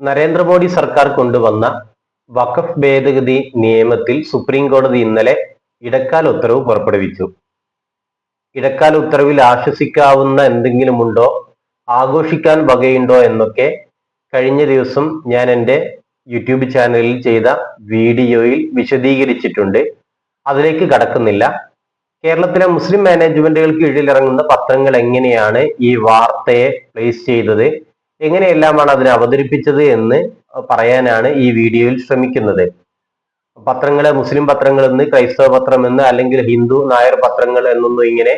നരേന്ദ്രമോദി സർക്കാർ കൊണ്ടുവന്ന വഖഫ് ഭേദഗതി നിയമത്തിൽ സുപ്രീം കോടതി ഇന്നലെ ഇടക്കാല ഉത്തരവ് പുറപ്പെടുവിച്ചു. ഇടക്കാല ഉത്തരവിൽ ആശ്വസിക്കാവുന്ന എന്തെങ്കിലുമുണ്ടോ ആഘോഷിക്കാൻ വകയുണ്ടോ? എന്നൊക്കെ കഴിഞ്ഞ ദിവസം ഞാൻ എന്റെ യൂട്യൂബ് ചാനലിൽ ചെയ്ത വീഡിയോയിൽ വിശദീകരിച്ചിട്ടുണ്ട്. അതിലേക്ക് കടക്കുന്നില്ല. കേരളത്തിലെ മുസ്ലിം മാനേജ്മെന്റുകൾക്ക് കീഴിലിറങ്ങുന്ന പത്രങ്ങൾ എങ്ങനെയാണ് ഈ വാർത്തയെ പ്ലേസ് ചെയ്തത്? എങ്ങനെയെല്ലാമാണ് അതിനെ അവതരിപ്പിച്ചത് എന്ന് പറയാനാണ് ഈ വീഡിയോയിൽ ശ്രമിക്കുന്നത്. പത്രങ്ങളെ മുസ്ലിം പത്രങ്ങൾ എന്ന് ക്രൈസ്തവ പത്രം എന്ന് അല്ലെങ്കിൽ ഹിന്ദു നായർ പത്രങ്ങൾ എന്നൊന്നും ഇങ്ങനെ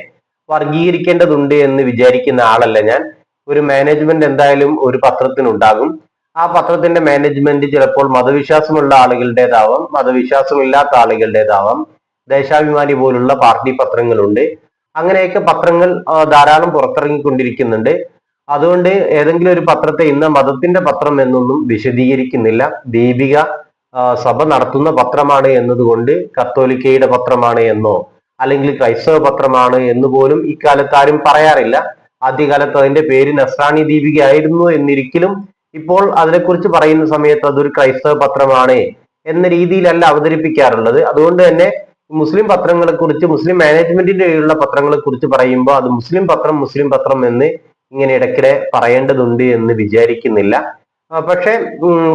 വർഗീകരിക്കേണ്ടതുണ്ട് എന്ന് വിചാരിക്കുന്ന ആളല്ല ഞാൻ. ഒരു മാനേജ്മെന്റ് എന്തായാലും ഒരു പത്രത്തിനുണ്ടാകും. ആ പത്രത്തിന്റെ മാനേജ്മെന്റ് ചിലപ്പോൾ മതവിശ്വാസമുള്ള ആളുകളുടേതാവാം മതവിശ്വാസമില്ലാത്ത ആളുകളുടേതാവാം ദേശാഭിമാനി പോലുള്ള പാർട്ടി പത്രങ്ങളുണ്ട്. അങ്ങനെയൊക്കെ പത്രങ്ങൾ ധാരാളം പുറത്തിറങ്ങിക്കൊണ്ടിരിക്കുന്നുണ്ട്. അതുകൊണ്ട് ഏതെങ്കിലും ഒരു പത്രത്തെ ഇന്ന് മതത്തിന്റെ പത്രം എന്നൊന്നും വിശദീകരിക്കുന്നില്ല. ദീപിക സഭ നടത്തുന്ന പത്രമാണ് എന്നതുകൊണ്ട് കത്തോലിക്കയുടെ പത്രമാണ് എന്നോ അല്ലെങ്കിൽ ക്രൈസ്തവ പത്രമാണ് എന്ന് പോലും ഇക്കാലത്ത് ആരും പറയാറില്ല. ആദ്യകാലത്ത് അതിന്റെ പേര് നസ്രാണി ദീപിക ആയിരുന്നു എന്നിരിക്കലും ഇപ്പോൾ അതിനെക്കുറിച്ച് പറയുന്ന സമയത്ത് അതൊരു ക്രൈസ്തവ പത്രമാണ് എന്ന രീതിയിലല്ല അവതരിപ്പിക്കാറുള്ളത്. അതുകൊണ്ട് തന്നെ മുസ്ലിം പത്രങ്ങളെ കുറിച്ച് മുസ്ലിം മാനേജ്മെന്റിന്റെ കീഴിലുള്ള പത്രങ്ങളെ കുറിച്ച് പറയുമ്പോൾ അത് മുസ്ലിം പത്രം മുസ്ലിം പത്രം എന്ന് ഇങ്ങനെ ഇടയ്ക്കിടെ പറയേണ്ടതുണ്ട് എന്ന് വിചാരിക്കുന്നില്ല. പക്ഷെ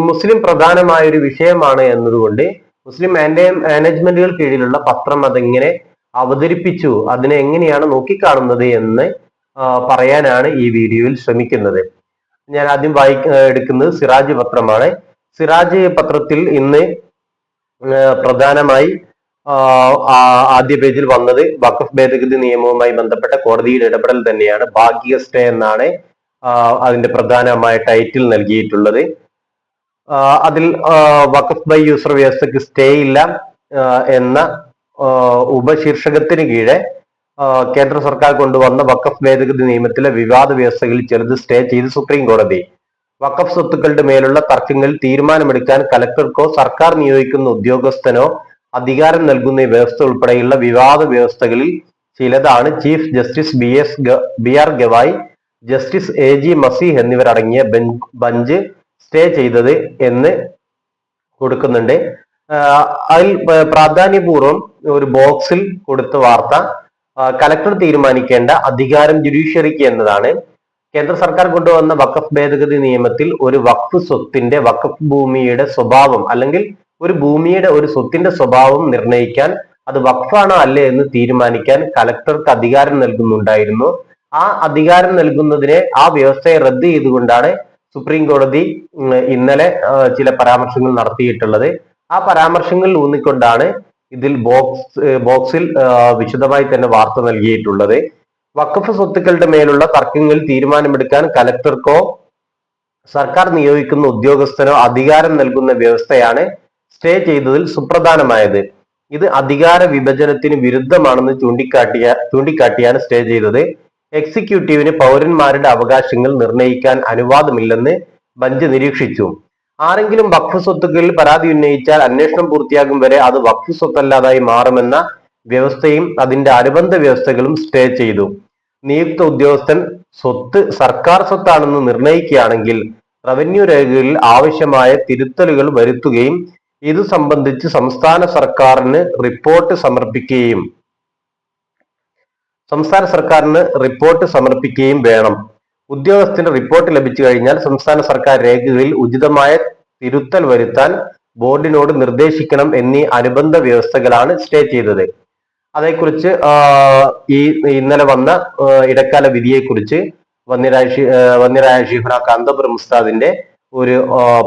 മുസ്ലിം പ്രധാനമായ ഒരു വിഷയമാണ് എന്നതുകൊണ്ട് മുസ്ലിം മാനേ- മാനേജ്മെന്റുകൾ കീഴിലുള്ള പത്രം അതെങ്ങനെ അവതരിപ്പിച്ചു. അതിനെ എങ്ങനെയാണ് നോക്കിക്കാണുന്നത് എന്ന് പറയാനാണ് ഈ വീഡിയോയിൽ ശ്രമിക്കുന്നത്. ഞാൻ ആദ്യം വായി എടുക്കുന്നത് സിറാജ് പത്രമാണ്. സിറാജ് പത്രത്തിൽ ഇന്ന് പ്രധാനമായി ആദ്യ പേജിൽ വന്നത് വഖഫ് ഭേദഗതി നിയമവുമായി ബന്ധപ്പെട്ട കോടതിയുടെ ഇടപെടൽ തന്നെയാണ്. ഭാഗ്യ സ്റ്റേ എന്നാണ് അതിന്റെ പ്രധാനമായ ടൈറ്റിൽ നൽകിയിട്ടുള്ളത്. അതിൽ വഖഫ് ബൈ യൂസർ വ്യവസ്ഥയ്ക്ക് സ്റ്റേ ഇല്ല എന്ന ഉപശീർഷകത്തിന് കീഴെ കേന്ദ്ര സർക്കാർ കൊണ്ടുവന്ന വഖഫ് ഭേദഗതി നിയമത്തിലെ വിവാദ വ്യവസ്ഥകളിൽ ചിലത് സ്റ്റേ ചെയ്ത് സുപ്രീം കോടതി. വഖഫ് സ്വത്തുക്കളുടെ മേലുള്ള തർക്കങ്ങളിൽ തീരുമാനമെടുക്കാൻ കലക്ടർക്കോ സർക്കാർ നിയോഗിക്കുന്ന ഉദ്യോഗസ്ഥനോ അധികാരം നൽകുന്ന വ്യവസ്ഥ ഉൾപ്പെടെയുള്ള വിവാദ വ്യവസ്ഥകളിൽ ചിലതാണ് chief justice B S B R Gavai justice A G Masih എന്നിവരടങ്ങിയ ബഞ്ച് സ്റ്റേ ചെയ്തത് എന്ന് കൊടുക്കുന്നുണ്ട്. അതിൽ പ്രാധാന്യപൂർവം ഒരു ബോക്സിൽ കൊടുത്ത വാർത്ത കലക്ടർ തീരുമാനിക്കേണ്ട അധികാരം ജുഡീഷ്യറിക്ക് എന്നതാണ്. കേന്ദ്ര സർക്കാർ കൊണ്ടുവന്ന വഖഫ് ഭേദഗതി നിയമത്തിൽ ഒരു വഖഫ് സ്വത്തിന്റെ വഖഫ് ഭൂമിയുടെ സ്വഭാവം അല്ലെങ്കിൽ ഒരു ഭൂമിയുടെ ഒരു സ്വത്തിന്റെ സ്വഭാവം നിർണയിക്കാൻ അത് വഖഫാണോ അല്ലേ എന്ന് തീരുമാനിക്കാൻ കലക്ടർക്ക് അധികാരം നൽകുന്നുണ്ടായിരുന്നു. ആ അധികാരം നൽകുന്നതിനെ ആ വ്യവസ്ഥയെ റദ്ദ് ചെയ്തുകൊണ്ടാണ് സുപ്രീം കോടതി ഇന്നലെ ചില പരാമർശങ്ങൾ നടത്തിയിട്ടുള്ളത്. ആ പരാമർശങ്ങളിൽ ഊന്നിക്കൊണ്ടാണ് ഇതിൽ ബോക്സ് ബോക്സിൽ വിശദമായി തന്നെ വാർത്ത നൽകിയിട്ടുള്ളത്. വഖഫ് സ്വത്തുക്കളുടെ മേലുള്ള തർക്കങ്ങൾ തീരുമാനമെടുക്കാൻ കലക്ടർക്കോ സർക്കാർ നിയോഗിക്കുന്ന ഉദ്യോഗസ്ഥനോ അധികാരം നൽകുന്ന വ്യവസ്ഥയാണ് സ്റ്റേ ചെയ്തതിൽ സുപ്രധാനമായത് ഇത് അധികാര വിഭജനത്തിന് വിരുദ്ധമാണെന്ന് ചൂണ്ടിക്കാട്ടിയ ചൂണ്ടിക്കാട്ടിയാണ് സ്റ്റേ ചെയ്തത്. എക്സിക്യൂട്ടീവിന് പൗരന്മാരുടെ അവകാശങ്ങൾ നിർണയിക്കാൻ അനുവാദമില്ലെന്ന് ബഞ്ച് നിരീക്ഷിച്ചു. ആരെങ്കിലും വഖഫ് സ്വത്തുക്കളിൽ പരാതി ഉന്നയിച്ചാൽ അന്വേഷണം പൂർത്തിയാകും വരെ അത് വഖഫ് സ്വത്തല്ലാതായി മാറുമെന്ന വ്യവസ്ഥയും അതിന്റെ അനുബന്ധ വ്യവസ്ഥകളും സ്റ്റേ ചെയ്തു. നിയുക്ത ഉദ്യോഗസ്ഥൻ സ്വത്ത് സർക്കാർ സ്വത്താണെന്ന് നിർണയിക്കുകയാണെങ്കിൽ റവന്യൂ രേഖകളിൽ ആവശ്യമായ തിരുത്തലുകൾ വരുത്തുകയും ഇത് സംബന്ധിച്ച് സംസ്ഥാന സർക്കാരിന് റിപ്പോർട്ട് സമർപ്പിക്കുകയും സംസ്ഥാന സർക്കാരിന് റിപ്പോർട്ട് സമർപ്പിക്കുകയും വേണം. ഉദ്യോഗസ്ഥന്റെ റിപ്പോർട്ട് ലഭിച്ചു കഴിഞ്ഞാൽ സംസ്ഥാന സർക്കാർ രേഖകളിൽ ഉചിതമായ തിരുത്തൽ വരുത്താൻ ബോർഡിനോട് നിർദ്ദേശിക്കണം എന്നീ അനുബന്ധ വ്യവസ്ഥകളാണ് സ്റ്റേ ചെയ്തത്. അതേക്കുറിച്ച് ഈ ഇന്നലെ വന്ന ഇടക്കാല വിധിയെക്കുറിച്ച് വന്നിരാശി ഷിഫ്ര കാന്തപുരം ഉസ്താദിന്റെ ഒരു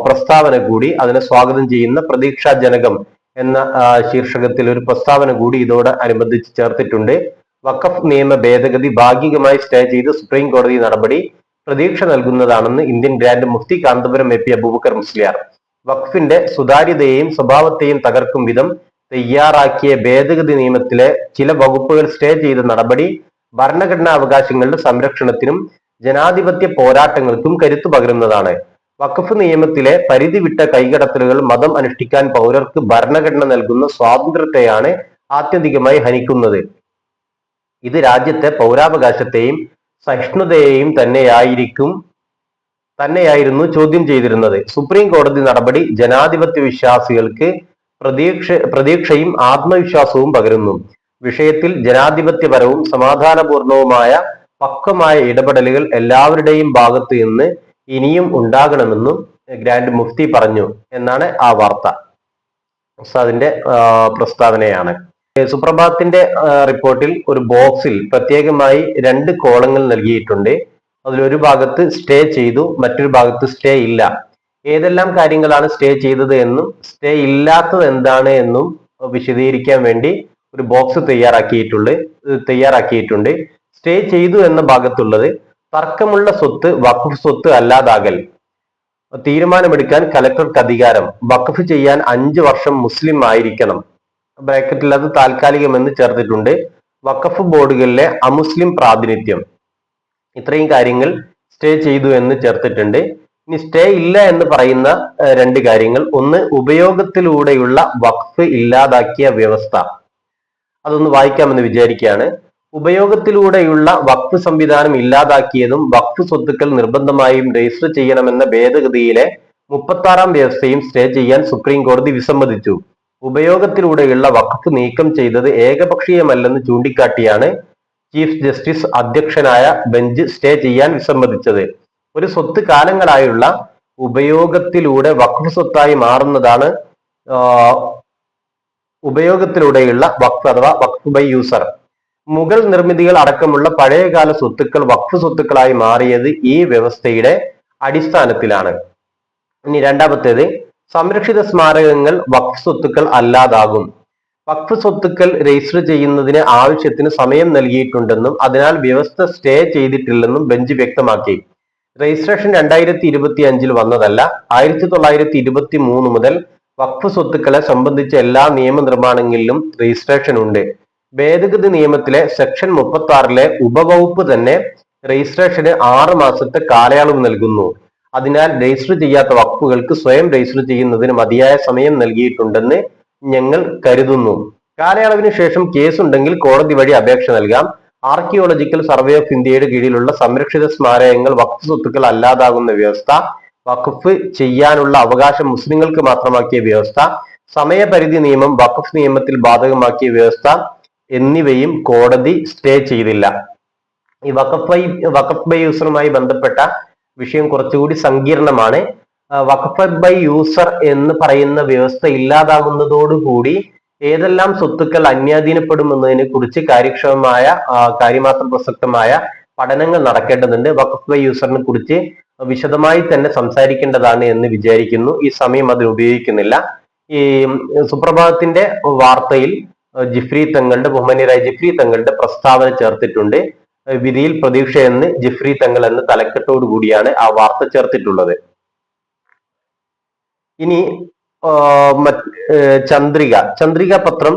പ്രസ്താവന കൂടി അതിനെ സ്വാഗതം ചെയ്യുന്ന പ്രതീക്ഷാജനകം എന്ന ശീർഷകത്തിൽ ഒരു പ്രസ്താവന കൂടി ഇതോട് അനുബന്ധിച്ച് ചേർത്തിട്ടുണ്ട്. വഖഫ് നിയമ ഭേദഗതി ഭാഗികമായി സ്റ്റേ ചെയ്ത് സുപ്രീം കോടതി നടപടി പ്രതീക്ഷ നൽകുന്നതാണെന്ന് Indian grand Mufti Kanthapuram A P Abubakar Musliyar. വഖഫിന്റെ സുതാര്യതയെയും സ്വഭാവത്തെയും തകർക്കും വിധം തയ്യാറാക്കിയ ഭേദഗതി നിയമത്തിലെ ചില വകുപ്പുകൾ സ്റ്റേ ചെയ്ത നടപടി ഭരണഘടനാ അവകാശങ്ങളുടെ സംരക്ഷണത്തിനും ജനാധിപത്യ പോരാട്ടങ്ങൾക്കും കരുത്തു പകരുന്നതാണ്. വഖഫ് നിയമത്തിലെ പരിധി വിട്ട കൈകടത്തലുകൾ മതം അനുഷ്ഠിക്കാൻ പൗരർക്ക് ഭരണഘടന നൽകുന്ന സ്വാതന്ത്ര്യത്തെയാണ് ആത്യന്തികമായി ഹനിക്കുന്നത്. ഇത് രാജ്യത്തെ പൗരാവകാശത്തെയും സഹിഷ്ണുതയെയും തന്നെയായിരിക്കും തന്നെയായിരുന്നു ചോദ്യം ചെയ്തിരുന്നത്. സുപ്രീം കോടതി നടപടി ജനാധിപത്യ വിശ്വാസികൾക്ക് പ്രതീക്ഷ പ്രതീക്ഷയും ആത്മവിശ്വാസവും പകരുന്നു. വിഷയത്തിൽ ജനാധിപത്യപരവും സമാധാനപൂർണവുമായ പക്വമായ ഇടപെടലുകൾ എല്ലാവരുടെയും ഭാഗത്തു നിന്ന് ഇനിയും ഉണ്ടാകണമെന്നും ഗ്രാൻഡ് മുഫ്തി പറഞ്ഞു എന്നാണ് ആ വാർത്ത. ഉസ്താദിന്റെ പ്രസ്താവനയാണ്. സുപ്രഭാതത്തിന്റെ റിപ്പോർട്ടിൽ ഒരു ബോക്സിൽ പ്രത്യേകമായി രണ്ട് കോളങ്ങൾ നൽകിയിട്ടുണ്ട്. അതിലൊരു ഭാഗത്ത് സ്റ്റേ ചെയ്തു മറ്റൊരു ഭാഗത്ത് സ്റ്റേ ഇല്ല. ഏതെല്ലാം കാര്യങ്ങളാണ് സ്റ്റേ ചെയ്തത് എന്നും സ്റ്റേ ഇല്ലാത്തത് എന്താണ് എന്നും വിശദീകരിക്കാൻ വേണ്ടി ഒരു ബോക്സ് തയ്യാറാക്കിയിട്ടുള്ളത് തയ്യാറാക്കിയിട്ടുണ്ട്. സ്റ്റേ ചെയ്തു എന്ന ഭാഗത്തുള്ളത് തർക്കമുള്ള സ്വത്ത് വഖഫ് സ്വത്ത് അല്ലാതാകൽ. തീരുമാനമെടുക്കാൻ കലക്ടർക്ക് അധികാരം. വഖഫ് ചെയ്യാൻ അഞ്ച് വർഷം മുസ്ലിം ആയിരിക്കണം. ബ്രാക്കറ്റിൽ അത് താൽക്കാലികമെന്ന് ചേർത്തിട്ടുണ്ട്. വഖഫ് ബോർഡുകളിലെ അമുസ്ലിം പ്രാതിനിധ്യം. ഇത്രയും കാര്യങ്ങൾ സ്റ്റേ ചെയ്തു എന്ന് ചേർത്തിട്ടുണ്ട്. ഇനി സ്റ്റേ ഇല്ല എന്ന് പറയുന്ന രണ്ട് കാര്യങ്ങൾ. ഒന്ന് ഉപയോഗത്തിലൂടെയുള്ള വഖഫ് ഇല്ലാതാക്കിയ വ്യവസ്ഥ. അതൊന്ന് വായിക്കാമെന്ന് വിചാരിക്കുകയാണ്. ഉപയോഗത്തിലൂടെയുള്ള വഖഫ് സംവിധാനം ഇല്ലാതാക്കിയതും വഖഫ് സ്വത്തുക്കൾ നിർബന്ധമായും രജിസ്റ്റർ ചെയ്യണമെന്ന ഭേദഗതിയിലെ മുപ്പത്താറാം വ്യവസ്ഥയും സ്റ്റേ ചെയ്യാൻ സുപ്രീം കോടതി വിസമ്മതിച്ചു. ഉപയോഗത്തിലൂടെയുള്ള വഖഫ് നീക്കം ചെയ്തത് ഏകപക്ഷീയമല്ലെന്ന് ചൂണ്ടിക്കാട്ടിയാണ് ചീഫ് ജസ്റ്റിസ് അധ്യക്ഷനായ ബെഞ്ച് സ്റ്റേ ചെയ്യാൻ വിസമ്മതിച്ചത്. ഒരു സ്വത്ത് കാലങ്ങളായുള്ള ഉപയോഗത്തിലൂടെ വഖഫ് സ്വത്തായി മാറുന്നതാണ് ഉപയോഗത്തിലൂടെയുള്ള വഖഫ് അഥവാ വഖഫ് ബൈ യൂസർ. മുഗൾ നിർമ്മിതികൾ അടക്കമുള്ള പഴയകാല സ്വത്തുക്കൾ വഖഫ് സ്വത്തുക്കളായി മാറിയത് ഈ വ്യവസ്ഥയുടെ അടിസ്ഥാനത്തിലാണ്. ഇനി രണ്ടാമത്തേത് സംരക്ഷിത സ്മാരകങ്ങൾ വഖഫ് സ്വത്തുക്കൾ അല്ലാതാകും. വഖഫ് സ്വത്തുക്കൾ രജിസ്റ്റർ ചെയ്യുന്നതിന് ആവശ്യത്തിന് സമയം നൽകിയിട്ടുണ്ടെന്നും അതിനാൽ വ്യവസ്ഥ സ്റ്റേ ചെയ്തിട്ടില്ലെന്നും ബെഞ്ച് വ്യക്തമാക്കി. രജിസ്ട്രേഷൻ രണ്ടായിരത്തി ഇരുപത്തി അഞ്ചിൽ വന്നതല്ല ആയിരത്തി തൊള്ളായിരത്തി ഇരുപത്തി മൂന്ന് മുതൽ വഖഫ് സ്വത്തുക്കളെ സംബന്ധിച്ച എല്ലാ നിയമനിർമ്മാണങ്ങളിലും രജിസ്ട്രേഷൻ ഉണ്ട്. ഭേദഗതി നിയമത്തിലെ സെക്ഷൻ മുപ്പത്തി ആറിലെ ഉപവകുപ്പ് തന്നെ രജിസ്ട്രേഷന് ആറ് മാസത്തെ കാലയളവ് നൽകുന്നു. അതിനാൽ രജിസ്റ്റർ ചെയ്യാത്ത വകുപ്പുകൾക്ക് സ്വയം രജിസ്റ്റർ ചെയ്യുന്നതിന് മതിയായ സമയം നൽകിയിട്ടുണ്ടെന്ന് ഞങ്ങൾ കരുതുന്നു. കാലയളവിന് ശേഷം കേസ് ഉണ്ടെങ്കിൽ കോടതി വഴി അപേക്ഷ നൽകാം. ആർക്കിയോളജിക്കൽ സർവേ ഓഫ് ഇന്ത്യയുടെ കീഴിലുള്ള സംരക്ഷിത സ്മാരകങ്ങൾ വഖഫ് സ്വത്തുക്കൾ അല്ലാതാകുന്ന വ്യവസ്ഥ വഖഫ് ചെയ്യാനുള്ള അവകാശം മുസ്ലിങ്ങൾക്ക് മാത്രമാക്കിയ വ്യവസ്ഥ സമയപരിധി നിയമം വഖഫ് നിയമത്തിൽ ബാധകമാക്കിയ വ്യവസ്ഥ എന്നിവയും കോടതി സ്റ്റേ ചെയ്തില്ല. ഈ വഖഫ് ബൈ വഖഫ് ബൈ യൂസറുമായി ബന്ധപ്പെട്ട വിഷയം കുറച്ചുകൂടി സങ്കീർണമാണ്. വഖഫ് ബൈ യൂസർ എന്ന് പറയുന്ന വ്യവസ്ഥ ഇല്ലാതാകുന്നതോടുകൂടി ഏതെല്ലാം സ്വത്തുക്കൾ അന്യാധീനപ്പെടുമെന്നതിനെ കുറിച്ച് കാര്യക്ഷമമായ കാര്യമാത്രം പ്രസക്തമായ പഠനങ്ങൾ നടക്കേണ്ടതുണ്ട്. വഖഫ് ബൈ യൂസറിനെ കുറിച്ച് വിശദമായി തന്നെ സംസാരിക്കേണ്ടതാണ് എന്ന് വിചാരിക്കുന്നു. ഈ സമയം അതിന് ഉപയോഗിക്കുന്നില്ല. ഈ സുപ്രഭാതത്തിന്റെ വാർത്തയിൽ ജിഫ്രി തങ്ങളുടെ ബഹുമാന്യരായ ജിഫ്രി തങ്ങളുടെ പ്രസ്താവന ചേർത്തിട്ടുണ്ട്. വിധിയിൽ പ്രതീക്ഷ എന്ന് ജിഫ്രി തങ്ങൾ എന്ന തലക്കെട്ടോടു കൂടിയാണ് ആ വാർത്ത ചേർത്തിട്ടുള്ളത്. ഇനി ചന്ദ്രിക. ചന്ദ്രിക പത്രം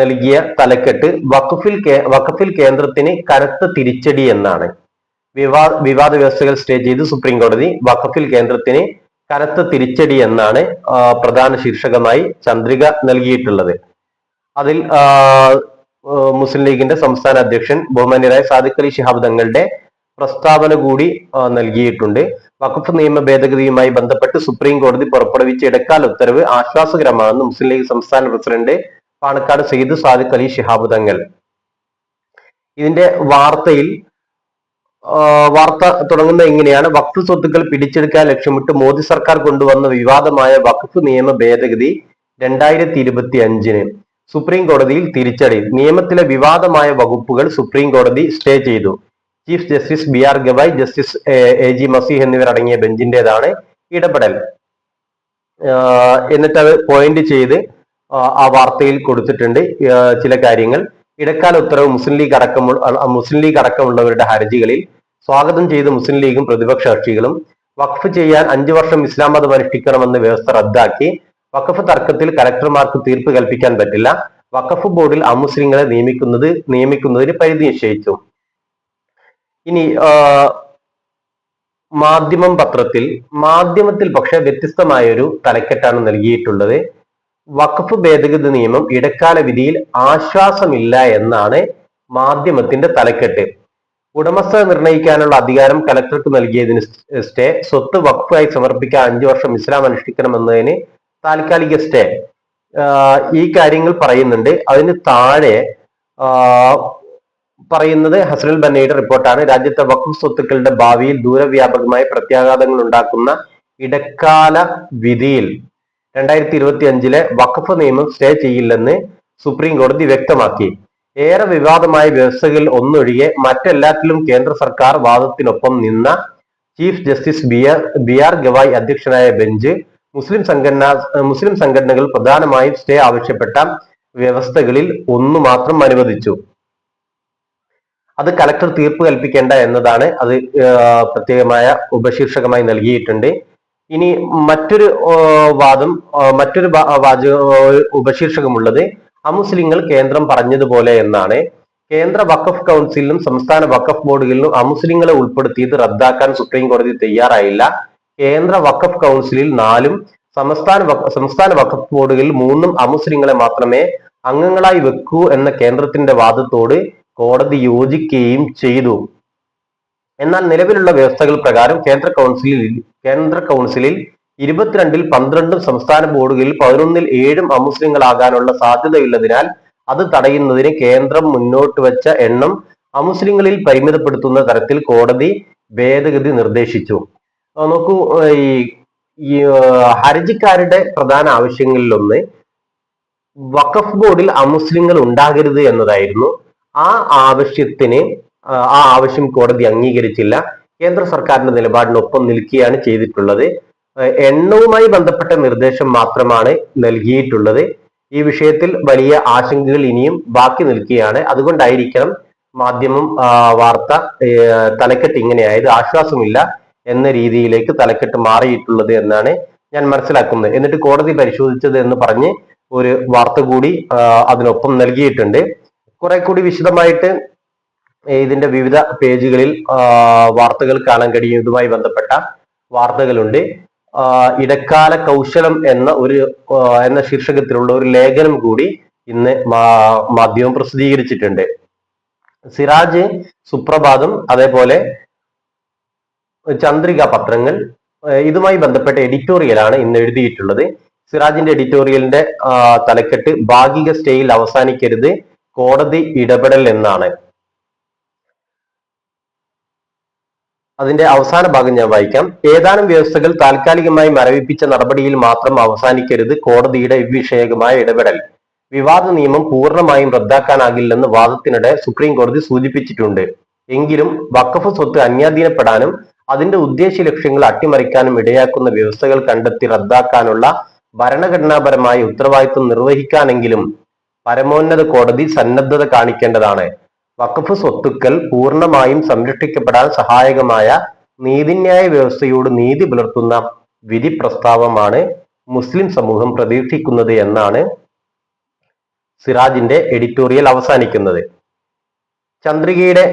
നൽകിയ തലക്കെട്ട് വഖഫിൽ വഖഫിൽ കേന്ദ്രത്തിന് കനത്ത തിരിച്ചടി എന്നാണ്. വിവാദ വിവാദ വ്യവസ്ഥകൾ സ്റ്റേ ചെയ്ത് സുപ്രീം കോടതി വഖഫിൽ കേന്ദ്രത്തിന് കനത്ത തിരിച്ചടി എന്നാണ് പ്രധാന ശീർഷകമായി ചന്ദ്രിക നൽകിയിട്ടുള്ളത്. അതിൽ മുസ്ലിം ലീഗിന്റെ സംസ്ഥാന അധ്യക്ഷൻ ബഹുമാന്യരായ സാദിഖ് അലി ശിഹാബ് തങ്ങളുടെ പ്രസ്താവന കൂടി നൽകിയിട്ടുണ്ട്. വഖഫ് നിയമ ഭേദഗതിയുമായി ബന്ധപ്പെട്ട് സുപ്രീം കോടതി പുറപ്പെടുവിച്ച ഇടക്കാല ഉത്തരവ് ആശ്വാസകരമാണെന്ന് മുസ്ലിം ലീഗ് സംസ്ഥാന പ്രസിഡന്റ് പാണക്കാട് സെയ്ദ് സാദിഖ് അലി ശിഹാബ് തങ്ങൾ. ഇതിന്റെ വാർത്തയിൽ വാർത്ത തുടങ്ങുന്ന ഇങ്ങനെയാണ്. വഖഫ് സ്വത്തുക്കൾ പിടിച്ചെടുക്കാൻ ലക്ഷ്യമിട്ട് മോദി സർക്കാർ കൊണ്ടുവന്ന വിവാദമായ വഖഫ് നിയമ ഭേദഗതി രണ്ടായിരത്തി ഇരുപത്തി അഞ്ചിന് സുപ്രീം കോടതിയിൽ തിരിച്ചടി. നിയമത്തിലെ വിവാദമായ വകുപ്പുകൾ സുപ്രീം കോടതി സ്റ്റേ ചെയ്തു. Chief justice B R Gavai justice A G Masih എന്നിവരടങ്ങിയ ബെഞ്ചിന്റേതാണ് ഇടപെടൽ. എന്നിട്ട് അത് പോയിന്റ് ചെയ്ത് ആ വാർത്തയിൽ കൊടുത്തിട്ടുണ്ട് ചില കാര്യങ്ങൾ. ഇടക്കാല ഉത്തരവ് മുസ്ലിം ലീഗ് അടക്കമുള്ള മുസ്ലിം ലീഗ് അടക്കമുള്ളവരുടെ ഹർജികളിൽ സ്വാഗതം ചെയ്ത് മുസ്ലിം ലീഗും പ്രതിപക്ഷ കക്ഷികളും വഖഫ് ചെയ്യാൻ അഞ്ചു വർഷം ഇസ്ലാം മതം അനുഷ്ഠിക്കണമെന്ന വ്യവസ്ഥ റദ്ദാക്കി. വഖഫ് തർക്കത്തിൽ കലക്ടർമാർക്ക് തീർപ്പ് കൽപ്പിക്കാൻ പറ്റില്ല. വഖഫ് ബോർഡിൽ അമുസ്ലിങ്ങളെ നിയമിക്കുന്നത് നിയമിക്കുന്നതിന് പരിധി നിശ്ചയിച്ചു. ഇനി മാധ്യമം പത്രത്തിൽ മാധ്യമത്തിൽ പക്ഷെ വ്യത്യസ്തമായൊരു തലക്കെട്ടാണ് നൽകിയിട്ടുള്ളത്. വഖഫ് ഭേദഗതി നിയമം ഇടക്കാല വിധിയിൽ ആശ്വാസമില്ല എന്നാണ് മാധ്യമത്തിന്റെ തലക്കെട്ട്. ഉടമസ്ഥ നിർണയിക്കാനുള്ള അധികാരം കലക്ടർക്ക് നൽകിയതിന് സ്റ്റേ സ്വത്ത് വഖഫായി സമർപ്പിക്കാൻ അഞ്ചു വർഷം ഇസ്ലാം അനുഷ്ഠിക്കണമെന്നതിന് താൽക്കാലിക സ്റ്റേ ഈ കാര്യങ്ങൾ പറയുന്നുണ്ട്. അതിന് താഴെ പറയുന്നത് ഹസനുൽ ബന്നയുടെ റിപ്പോർട്ടാണ്. രാജ്യത്തെ വഖഫ് സ്വത്തുക്കളുടെ ഭാവിയിൽ ദൂരവ്യാപകമായ പ്രത്യാഘാതങ്ങൾ ഉണ്ടാക്കുന്ന ഇടക്കാല വിധിയിൽ രണ്ടായിരത്തി ഇരുപത്തി അഞ്ചിലെ വഖഫ് നിയമം സ്റ്റേ ചെയ്യില്ലെന്ന് സുപ്രീം കോടതി വ്യക്തമാക്കി. ഏറെ വിവാദമായ വ്യവസ്ഥകളിൽ ഒന്നൊഴികെ മറ്റെല്ലാത്തിലും കേന്ദ്ര സർക്കാർ വാദത്തിനൊപ്പം നിന്ന chief justice B R B R Gavai അധ്യക്ഷനായ ബെഞ്ച് മുസ്ലിം സംഘടന മുസ്ലിം സംഘടനകൾ പ്രധാനമായും സ്റ്റേ ആവശ്യപ്പെട്ട വ്യവസ്ഥകളിൽ ഒന്ന് മാത്രം അനുവദിച്ചു. അത് കലക്ടർ തീർപ്പ് കൽപ്പിക്കേണ്ട എന്നതാണ് അത് പ്രത്യേകമായ ഉപശീർഷകമായി നൽകിയിട്ടുണ്ട്. ഇനി മറ്റൊരു വാദം മറ്റൊരു വാചക ഉപശീർഷകമുള്ളത് അമുസ്ലിങ്ങൾ കേന്ദ്രം പറഞ്ഞതുപോലെ എന്നാണ്. കേന്ദ്ര വഖഫ് കൗൺസിലിലും സംസ്ഥാന വഖഫ് ബോർഡുകളിലും അമുസ്ലിങ്ങളെ ഉൾപ്പെടുത്തിയത് റദ്ദാക്കാൻ സുപ്രീം കോടതി തയ്യാറായില്ല. കേന്ദ്ര വഖഫ് കൗൺസിലിൽ നാലും സംസ്ഥാന സംസ്ഥാന വഖഫ് ബോർഡുകളിൽ മൂന്നും അമുസ്ലിങ്ങളെ മാത്രമേ അംഗങ്ങളായി വെക്കൂ എന്ന കേന്ദ്രത്തിന്റെ വാദത്തോട് കോടതി യോജിക്കുകയും ചെയ്തു. എന്നാൽ നിലവിലുള്ള വ്യവസ്ഥകൾ പ്രകാരം കേന്ദ്ര കൗൺസിലിൽ കേന്ദ്ര കൗൺസിലിൽ ഇരുപത്തിരണ്ടിൽ പന്ത്രണ്ടും സംസ്ഥാന ബോർഡുകളിൽ പതിനൊന്നിൽ ഏഴും അമുസ്ലിങ്ങളാകാനുള്ള സാധ്യതയുള്ളതിനാൽ അത് തടയുന്നതിന് കേന്ദ്രം മുന്നോട്ട് വെച്ച എണ്ണം അമുസ്ലിങ്ങളിൽ പരിമിതപ്പെടുത്തുന്ന തരത്തിൽ കോടതി ഭേദഗതി നിർദ്ദേശിച്ചു. നോക്കൂ ഈ ഹർജിക്കാരുടെ പ്രധാന ആവശ്യങ്ങളിലൊന്ന് വഖഫ് ബോർഡിൽ അമുസ്ലിങ്ങൾ ഉണ്ടാകരുത് എന്നതായിരുന്നു. ആ ആവശ്യത്തിന് ആ, ആവശ്യം കോടതി അംഗീകരിച്ചില്ല. കേന്ദ്ര സർക്കാരിന്റെ നിലപാടിനൊപ്പം നിൽക്കുകയാണ് ചെയ്തിട്ടുള്ളത്. എണ്ണവുമായി ബന്ധപ്പെട്ട നിർദ്ദേശം മാത്രമാണ് നൽകിയിട്ടുള്ളത്. ഈ വിഷയത്തിൽ വലിയ ആശങ്കകൾ ഇനിയും ബാക്കി നിൽക്കുകയാണ്. അതുകൊണ്ടായിരിക്കണം മാധ്യമം വാർത്ത തലക്കെട്ട് ഇങ്ങനെയായത്. ആശ്വാസമില്ല. എന്ന രീതിയിലേക്ക് തലക്കെട്ട് മാറിയിട്ടുള്ളത് എന്നാണ് ഞാൻ മനസ്സിലാക്കുന്നത്. എന്നിട്ട് കോടതി പരിശോധിച്ചത് എന്ന് പറഞ്ഞ് ഒരു വാർത്ത കൂടി അതിനൊപ്പം നൽകിയിട്ടുണ്ട്. കുറെ കൂടി വിശദമായിട്ട് ഇതിന്റെ വിവിധ പേജുകളിൽ വാർത്തകൾ കാണാൻ കഴിയും. ഇതുമായി ബന്ധപ്പെട്ട വാർത്തകളുണ്ട്. ഇടക്കാല കൗശലം എന്ന ഒരു എന്ന ശീർഷകത്തിലുള്ള ഒരു ലേഖനം കൂടി ഇന്ന് മാധ്യമം പ്രസിദ്ധീകരിച്ചിട്ടുണ്ട്. സിറാജ് സുപ്രഭാതം അതേപോലെ ചന്ദ്രിക പത്രങ്ങൾ ഇതുമായി ബന്ധപ്പെട്ട എഡിറ്റോറിയലാണ് ഇന്ന് എഴുതിയിട്ടുള്ളത്. സിറാജിന്റെ എഡിറ്റോറിയലിന്റെ തലക്കെട്ട് ഭാഗിക സ്റ്റേയിൽ അവസാനിക്കരുത് കോടതി ഇടപെടൽ എന്നാണ്. അതിന്റെ അവസാന ഭാഗം ഞാൻ വായിക്കാം. ഏതാനും വ്യവസ്ഥകൾ താൽക്കാലികമായി മരവിപ്പിച്ച നടപടിയിൽ മാത്രം അവസാനിക്കരുത് കോടതിയുടെ വിഷയകമായ ഇടപെടൽ. വിവാദ നിയമം പൂർണമായും റദ്ദാക്കാനാകില്ലെന്ന് വാദത്തിനിടെ സുപ്രീം കോടതി സൂചിപ്പിച്ചിട്ടുണ്ട്. എങ്കിലും വക്കഫ് സ്വത്ത് അന്യാധീനപ്പെടാനും അതിന്റെ ഉദ്ദേശ്യ ലക്ഷ്യങ്ങൾ അട്ടിമറിക്കാനും ഇടയാക്കുന്ന വ്യവസ്ഥകൾ കണ്ടെത്തി റദ്ദാക്കാനുള്ള ഭരണഘടനാപരമായ ഉത്തരവാദിത്വം നിർവഹിക്കാനെങ്കിലും പരമോന്നത കോടതി സന്നദ്ധത കാണിക്കേണ്ടതാണ്. വഖഫ് സ്വത്തുക്കൾ പൂർണമായും സംരക്ഷിക്കപ്പെടാൻ സഹായകമായ നീതിന്യായ വ്യവസ്ഥയോട് നീതി പുലർത്തുന്ന വിധി പ്രസ്താവമാണ് മുസ്ലിം സമൂഹം പ്രതീക്ഷിക്കുന്നത് എന്നാണ് സിറാജിന്റെ എഡിറ്റോറിയൽ അവസാനിക്കുന്നത്. ചന്ദ്രികയുടെ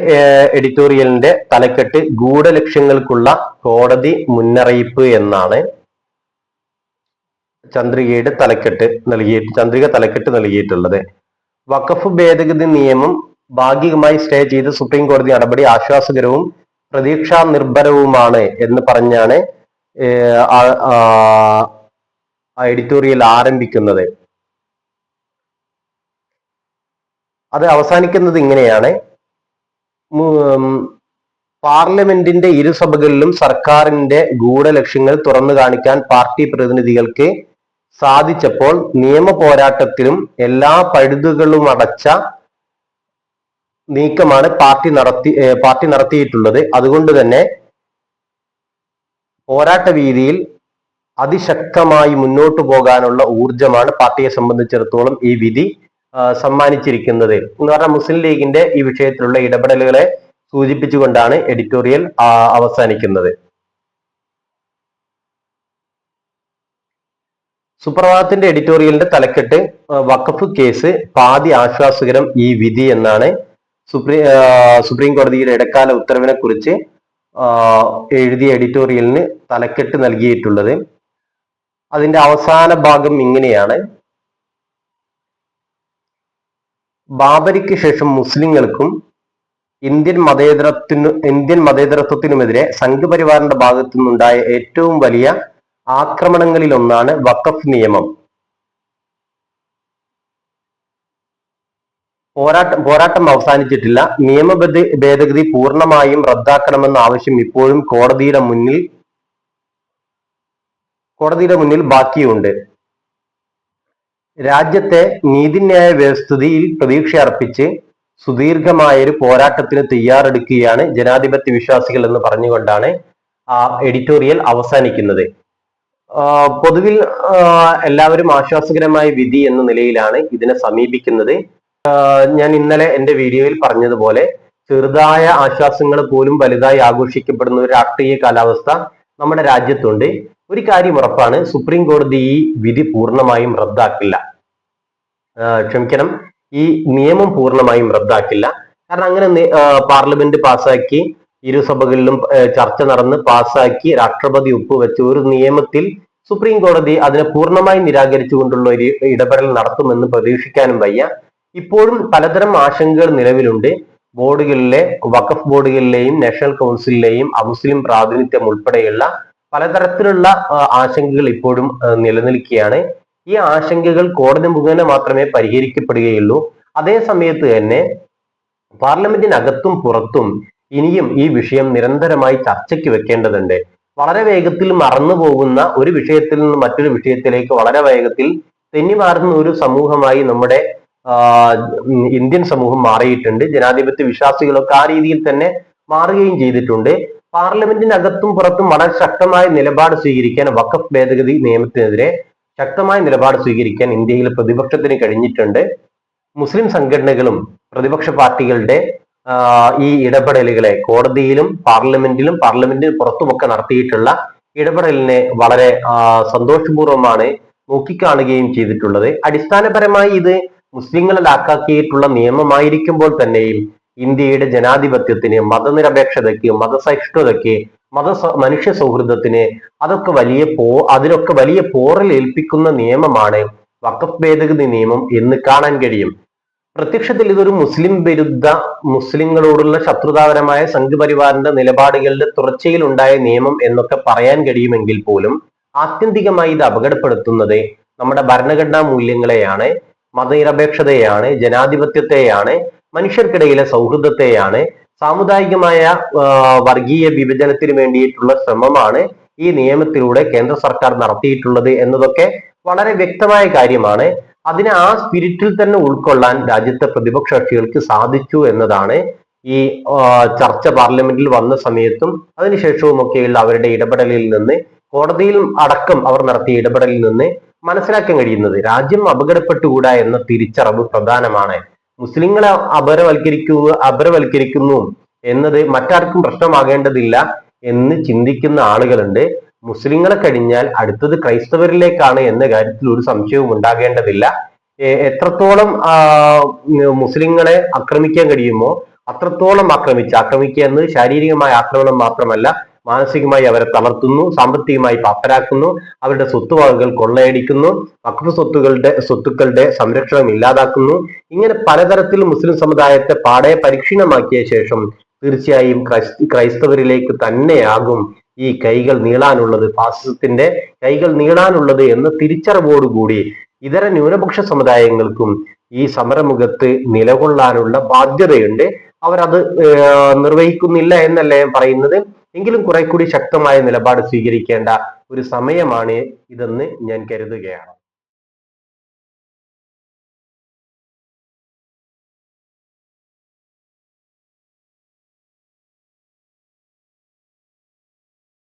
എഡിറ്റോറിയലിന്റെ തലക്കെട്ട് ഗൂഢലക്ഷ്യങ്ങൾക്കുള്ള കോടതി മുന്നറിയിപ്പ് എന്നാണ് ചന്ദ്രികയുടെ തലക്കെട്ട് നൽകിയിട്ട് ചന്ദ്രിക തലക്കെട്ട് നൽകിയിട്ടുള്ളത്. വഖഫ് ഭേദഗതി നിയമം ഭാഗികമായി സ്റ്റേ ചെയ്ത് സുപ്രീം കോടതി നടപടി ആശ്വാസകരവും പ്രതീക്ഷാ നിർഭരവുമാണ് എന്ന് പറഞ്ഞാണ് എഡിറ്റോറിയൽ ആരംഭിക്കുന്നത്. അത് അവസാനിക്കുന്നത് ഇങ്ങനെയാണ്. പാർലമെന്റിന്റെ ഇരുസഭകളിലും സർക്കാരിന്റെ ഗൂഢലക്ഷ്യങ്ങൾ തുറന്നു കാണിക്കാൻ പാർട്ടി പ്രതിനിധികൾക്ക് സാധിച്ചപ്പോൾ നിയമ പോരാട്ടത്തിലും എല്ലാ പഴുതുകളും അടച്ച നീക്കമാണ് പാർട്ടി നടത്തി പാർട്ടി നടത്തിയിട്ടുള്ളത്. അതുകൊണ്ട് തന്നെ പോരാട്ട വീതിയിൽ അതിശക്തമായി മുന്നോട്ടു പോകാനുള്ള ഊർജമാണ് പാർട്ടിയെ സംബന്ധിച്ചിടത്തോളം ഈ വിധി. സമ്മാനിച്ചിരിക്കുന്നത്. എന്ന് പറഞ്ഞാൽ മുസ്ലിം ലീഗിന്റെ ഈ വിഷയത്തിലുള്ള ഇടപെടലുകളെ സൂചിപ്പിച്ചുകൊണ്ടാണ് എഡിറ്റോറിയൽ അവസാനിക്കുന്നത്. സുപ്രഭാതത്തിന്റെ എഡിറ്റോറിയലിന്റെ തലക്കെട്ട് വഖഫ് കേസ് പാതി ആശ്വാസകരം ഈ വിധി എന്നാണ് സുപ്രീം സുപ്രീം കോടതിയുടെ ഇടക്കാല ഉത്തരവിനെ കുറിച്ച് എഴുതിയ എഡിറ്റോറിയലിന് തലക്കെട്ട് നൽകിയിട്ടുള്ളത്. അതിന്റെ അവസാന ഭാഗം ഇങ്ങനെയാണ്. ബാബരിക്ക് ശേഷം മുസ്ലിങ്ങൾക്കും ഇന്ത്യൻ മതേതരത്തിനു ഇന്ത്യൻ മതേതരത്വത്തിനുമെതിരെ സംഘപരിവാറിന്റെ ഭാഗത്തു നിന്നുണ്ടായ ഏറ്റവും വലിയ ആക്രമണങ്ങളിൽ ഒന്നാണ് വഖഫ് നിയമം. പോരാട്ടം പോരാട്ടം അവസാനിച്ചിട്ടില്ല. നിയമ ഭേദഗതി പൂർണമായും റദ്ദാക്കണമെന്ന ആവശ്യം ഇപ്പോഴും കോടതിയുടെ മുന്നിൽ കോടതിയുടെ മുന്നിൽ ബാക്കിയുണ്ട്. രാജ്യത്തെ നീതിന്യായ വ്യവസ്ഥിതിയിൽ പ്രതീക്ഷ അർപ്പിച്ച് സുദീർഘമായൊരു പോരാട്ടത്തിന് തയ്യാറെടുക്കുകയാണ് ജനാധിപത്യ വിശ്വാസികൾ എന്ന് പറഞ്ഞുകൊണ്ടാണ് ആ എഡിറ്റോറിയൽ അവസാനിക്കുന്നത്. പൊതുവിൽ എല്ലാവരും ആശ്വാസകരമായ വിധി എന്ന നിലയിലാണ് ഇതിനെ സമീപിക്കുന്നത്. ഞാൻ ഇന്നലെ എന്റെ വീഡിയോയിൽ പറഞ്ഞതുപോലെ ചെറുതായ ആശ്വാസങ്ങൾ പോലും വലുതായി ആഘോഷിക്കപ്പെടുന്ന ഒരു രാഷ്ട്രീയ കാലാവസ്ഥ നമ്മുടെ രാജ്യത്തുണ്ട്. ഒരു കാര്യം ഉറപ്പാണ് സുപ്രീം കോടതി ഈ വിധി പൂർണമായും റദ്ദാക്കില്ല. ക്ഷമിക്കണം. ഈ നിയമം പൂർണമായും റദ്ദാക്കില്ല. കാരണം അങ്ങനെ പാർലമെന്റ് പാസ്സാക്കി ഇരുസഭകളിലും ചർച്ച നടന്ന് പാസ്സാക്കി രാഷ്ട്രപതി ഒപ്പുവെച്ച ഒരു നിയമത്തിൽ സുപ്രീം കോടതി അതിനെ പൂർണമായി നിരാകരിച്ചുകൊണ്ടുള്ള ഒരു ഇടപെടൽ നടത്തുമെന്ന് പ്രതീക്ഷിക്കാനും വയ്യ. ഇപ്പോഴും പലതരം ആശങ്കകൾ നിലവിലുണ്ട്. ബോർഡുകളിലെ വഖഫ് ബോർഡുകളിലെയും നാഷണൽ കൗൺസിലിലെയും അമുസ്ലിം പ്രാതിനിധ്യം ഉൾപ്പെടെയുള്ള പലതരത്തിലുള്ള ആശങ്കകൾ ഇപ്പോഴും നിലനിൽക്കുകയാണ്. ഈ ആശങ്കകൾ കോടതി മുഖേന മാത്രമേ പരിഹരിക്കപ്പെടുകയുള്ളൂ. അതേ സമയത്ത് തന്നെ പാർലമെന്റിനകത്തും പുറത്തും ഇനിയും ഈ വിഷയം നിരന്തരമായി ചർച്ചയ്ക്ക് വെക്കേണ്ടതുണ്ട്. വളരെ വേഗത്തിൽ മറന്നു പോകുന്ന ഒരു വിഷയത്തിൽ നിന്ന് മറ്റൊരു വിഷയത്തിലേക്ക് വളരെ വേഗത്തിൽ തെന്നിമാറുന്ന ഒരു സമൂഹമായി നമ്മുടെ ഇന്ത്യൻ സമൂഹം മാറിയിട്ടുണ്ട്. ജനാധിപത്യ വിശ്വാസികളൊക്കെ ആ രീതിയിൽ തന്നെ മാറുകയും ചെയ്തിട്ടുണ്ട്. പാർലമെന്റിനകത്തും പുറത്തും വളരെ ശക്തമായ നിലപാട് സ്വീകരിക്കാൻ വഖഫ് ഭേദഗതി നിയമത്തിനെതിരെ ശക്തമായ നിലപാട് സ്വീകരിക്കാൻ ഇന്ത്യയിൽ പ്രതിപക്ഷത്തിന് കഴിഞ്ഞിട്ടുണ്ട്. മുസ്ലിം സംഘടനകളും പ്രതിപക്ഷ പാർട്ടികളുടെ ഈ ഇടപെടലുകളെ കോടതിയിലും പാർലമെന്റിലും പാർലമെന്റിന് പുറത്തുമൊക്കെ നടത്തിയിട്ടുള്ള ഇടപെടലിനെ വളരെ സന്തോഷപൂർവമാണ് നോക്കിക്കാണുകയും ചെയ്തിട്ടുള്ളത്. അടിസ്ഥാനപരമായി ഇത് മുസ്ലിങ്ങളെ ആക്കാക്കിയിട്ടുള്ള നിയമമായിരിക്കുമ്പോൾ തന്നെയും ഇന്ത്യയുടെ ജനാധിപത്യത്തിന് മതനിരപേക്ഷതയ്ക്ക് മതസഹിഷ്ണുതയ്ക്ക് മത മനുഷ്യ സൗഹൃദത്തിന് അതൊക്കെ വലിയ പോ അതിനൊക്കെ വലിയ പോറൽ ഏൽപ്പിക്കുന്ന നിയമമാണ് വക്കഫ് ഭേദഗതി നിയമം എന്ന് കാണാൻ കഴിയും. പ്രത്യക്ഷത്തിൽ ഇതൊരു മുസ്ലിം വിരുദ്ധ മുസ്ലിങ്ങളോടുള്ള ശത്രുതാപരമായ സംഘപരിവാറിന്റെ നിലപാടുകളുടെ തുടർച്ചയിൽ ഉണ്ടായ നിയമം എന്നൊക്കെ പറയാൻ കഴിയുമെങ്കിൽ പോലും ആത്യന്തികമായി ഇത് അപകടപ്പെടുത്തുന്നത് നമ്മുടെ ഭരണഘടനാ മൂല്യങ്ങളെയാണ്. മതനിരപേക്ഷതയാണ് ജനാധിപത്യത്തെയാണ് മനുഷ്യർക്കിടയിലെ സൗഹൃദത്തെയാണ് സാമുദായികമായ വർഗീയ വിഭജനത്തിന് വേണ്ടിയിട്ടുള്ള ശ്രമമാണ് ഈ നിയമത്തിലൂടെ കേന്ദ്ര സർക്കാർ നടത്തിയിട്ടുള്ളത് എന്നതൊക്കെ വളരെ വ്യക്തമായ കാര്യമാണ്. അതിനെ ആ സ്പിരിറ്റിൽ തന്നെ ഉൾക്കൊള്ളാൻ രാജ്യത്തെ പ്രതിപക്ഷ കക്ഷികൾക്ക് സാധിച്ചു എന്നതാണ് ഈ ചർച്ച പാർലമെന്റിൽ വന്ന സമയത്തും അതിനുശേഷവും ഒക്കെയുള്ള അവരുടെ ഇടപെടലിൽ നിന്ന് കോടതിയിൽ അടക്കം അവർ നടത്തിയ ഇടപെടലിൽ നിന്ന് മനസ്സിലാക്കാൻ കഴിയുന്നത് രാജ്യം അപകടപ്പെട്ടുകൂടാ എന്ന തിരിച്ചറിവ് പ്രധാനമാണ്. മുസ്ലിങ്ങളെ അപരവൽക്കരിക്കുക അപരവൽക്കരിക്കുന്നു എന്നത് മറ്റാർക്കും പ്രശ്നമാകേണ്ടതില്ല എന്ന് ചിന്തിക്കുന്ന ആളുകളുണ്ട്. മുസ്ലിങ്ങളെ കഴിഞ്ഞാൽ അടുത്തത് ക്രൈസ്തവരിലേക്കാണ് എന്ന കാര്യത്തിൽ ഒരു സംശയവും ഉണ്ടാകേണ്ടതില്ല. എത്രത്തോളം മുസ്ലിങ്ങളെ ആക്രമിക്കാൻ കഴിയുമോ അത്രത്തോളം ആക്രമിച്ച് ആക്രമിക്കുക എന്നത് ശാരീരികമായ ആക്രമണം മാത്രമല്ല മാനസികമായി അവരെ തളർത്തുന്നു സാമ്പത്തികമായി പാപ്പരാക്കുന്നു അവരുടെ സ്വത്തുവകകൾ കൊള്ളയടിക്കുന്നു വഖഫ് സ്വത്തുക്കളുടെ സ്വത്തുക്കളുടെ സംരക്ഷണം ഇല്ലാതാക്കുന്നു. ഇങ്ങനെ പലതരത്തിൽ മുസ്ലിം സമുദായത്തെ പാടെ പരിക്ഷീണമാക്കിയ ശേഷം തീർച്ചയായും ക്രൈസ്തവരിലേക്ക് തന്നെയാകും ഈ കൈകൾ നീളാനുള്ളത് ഫാസിസത്തിന്റെ കൈകൾ നീളാനുള്ളത് എന്ന തിരിച്ചറിവോടുകൂടി ഇതര ന്യൂനപക്ഷ സമുദായങ്ങൾക്കും ഈ സമരമുഖത്ത് നിലകൊള്ളാനുള്ള ബാധ്യതയുണ്ട്. അവരത് നിർവഹിക്കുന്നില്ല എന്നല്ല ഞാൻ പറയുന്നത്. എങ്കിലും കുറെ കൂടി ശക്തമായ നിലപാട് സ്വീകരിക്കേണ്ട ഒരു സമയമാണ് ഇതെന്ന് ഞാൻ കരുതുകയാണ്.